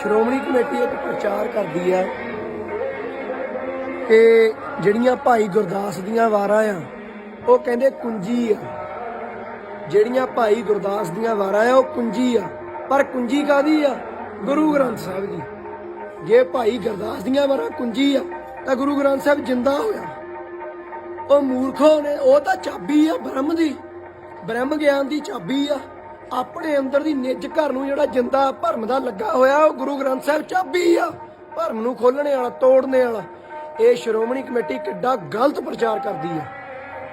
Shiromani committee ਇੱਕ ਪ੍ਰਚਾਰ ਕਰਦੀ ਆ ਕਿ ਜਿਹੜੀਆਂ ਭਾਈ ਗੁਰਦਾਸ ਦੀਆਂ ਵਾਰਾਂ ਆ, ਉਹ ਕਹਿੰਦੇ ਕੁੰਜੀ ਆ। ਜਿਹੜੀਆਂ ਭਾਈ ਗੁਰਦਾਸ ਦੀਆਂ ਵਾਰਾਂ ਆ, ਉਹ ਕੁੰਜੀ ਆ। ਪਰ ਕੁੰਜੀ ਕਾਦੀ ਆ? ਗੁਰੂ ਗ੍ਰੰਥ ਸਾਹਿਬ ਜੀ। ਜੇ ਭਾਈ ਗੁਰਦਾਸ ਦੀਆਂ ਵਾਰਾਂ ਕੁੰਜੀ ਆ, ਤਾਂ ਗੁਰੂ ਗ੍ਰੰਥ ਸਾਹਿਬ ਜਿੰਦਾ ਹੋਇਆ। ਉਹ ਮੂਰਖੋ ਨੇ, ਉਹ ਤਾਂ ਚਾਬੀ ਆ ਬ੍ਰਹਮ ਦੀ। ਬ੍ਰਹਮ ਗਿਆਨ ਦੀ ਚਾਬੀ ਆ। ਆਪਣੇ ਅੰਦਰ ਦੀ ਨਿੱਜ ਘਰ ਨੂੰ ਜਿਹੜਾ ਜਿੰਦਾ ਭਰਮ ਦਾ ਲੱਗਾ ਹੋਇਆ, ਉਹ ਗੁਰੂ ਗ੍ਰੰਥ ਸਾਹਿਬ ਚਾਬੀ ਆ। ਭਰਮ ਨੂੰ ਖੋਲਣੇ ਵਾਲਾ, ਤੋੜਨੇ ਵਾਲਾ। ਇਹ ਸ਼੍ਰੋਮਣੀ ਕਮੇਟੀ ਕਿੱਡਾ ਗਲਤ ਪ੍ਰਚਾਰ ਕਰਦੀ ਆ।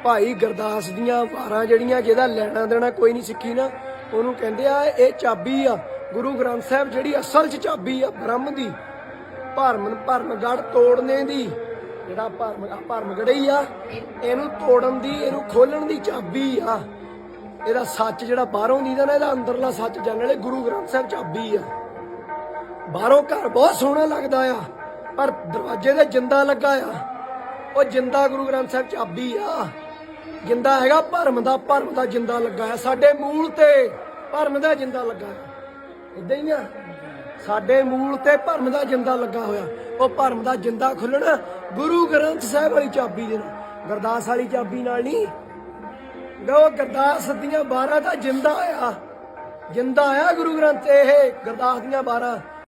ਭਾਈ ਗੁਰਦਾਸ ਦੀਆਂ ਵਾਰਾਂ ਜਿਹੜੀਆਂ, ਜਿਹਦਾ ਲੈਣਾ ਦੇਣਾ ਕੋਈ ਨਹੀਂ ਸਿੱਖੀ ਨਾ, ਉਹਨੂੰ ਕਹਿੰਦੇ ਆ, ਇਹ ਚਾਬੀ ਆ। ਗੁਰੂ ਗ੍ਰੰਥ ਸਾਹਿਬ ਜਿਹੜੀ ਅਸਲ 'ਚ ਚਾਬੀ ਆ, ਬ੍ਰਹਮ ਦੀ। ਭਰਮ ਭਰਮਗੜ ਤੋੜਨੇ ਦੀ। ਜਿਹੜਾ ਭਰਮ ਭਰਮਗੜਈ ਆ, ਇਹਨੂੰ ਤੋੜਨ ਦੀ, ਇਹਨੂੰ ਖੋਲਣ ਦੀ ਚਾਬੀ ਆ। ਇਹਦਾ ਸੱਚ ਜਿਹੜਾ ਬਾਹਰੋਂ ਦੀ ਦਾ ਨਾ, ਇਹਦਾ ਅੰਦਰਲਾ ਸੱਚ ਜਾਣਨ ਵਾਲੇ ਗੁਰੂ ਗ੍ਰੰਥ ਸਾਹਿਬ ਚਾਬੀ ਆ। ਬਾਹਰੋਂ ਘਰ ਬਹੁਤ ਸੋਹਣਾ ਲੱਗਦਾ ਆ, ਪਰ ਦਰਵਾਜ਼ੇ ਤੇ ਜਿੰਦਾ ਲੱਗਾ ਆ। ਉਹ ਜਿੰਦਾ ਗੁਰੂ ਗ੍ਰੰਥ ਸਾਹਿਬ ਚਾਬੀ ਆ। ਜਿੰਦਾ ਹੈਗਾ, ਭਰਮ ਦਾ ਭਰਮ ਦਾ ਜਿੰਦਾ ਲੱਗਾ ਆ। ਸਾਡੇ ਮੂਲ ਤੇ ਭਰਮ ਦਾ ਜਿੰਦਾ ਲੱਗਾ ਆ। ਇਦਾਂ ਹੀ ਆ। ਸਾਡੇ ਮੂਲ ਤੇ ਭਰਮ ਦਾ ਜਿੰਦਾ ਲੱਗਾ ਹੋਇਆ। ਉਹ ਭਰਮ ਦਾ ਜਿੰਦਾ ਖੁੱਲਣਾ ਗੁਰੂ ਗ੍ਰੰਥ ਸਾਹਿਬ ਵਾਲੀ ਚਾਬੀ ਦੇ ਨਾਲ। ਗੁਰਦਾਸ ਵਾਲੀ ਚਾਬੀ ਨਾਲ ਨਹੀਂ ਉਹ ਗੁਰਦਾਸ ਦੀਆਂ 12 ਤਾਂ ਜਿੰਦਾ ਆਇਆ। ਜਿੰਦਾ ਆਇਆ ਗੁਰੂ ਗ੍ਰੰਥ, ਇਹ ਗੁਰਦਾਸ ਦੀਆਂ 12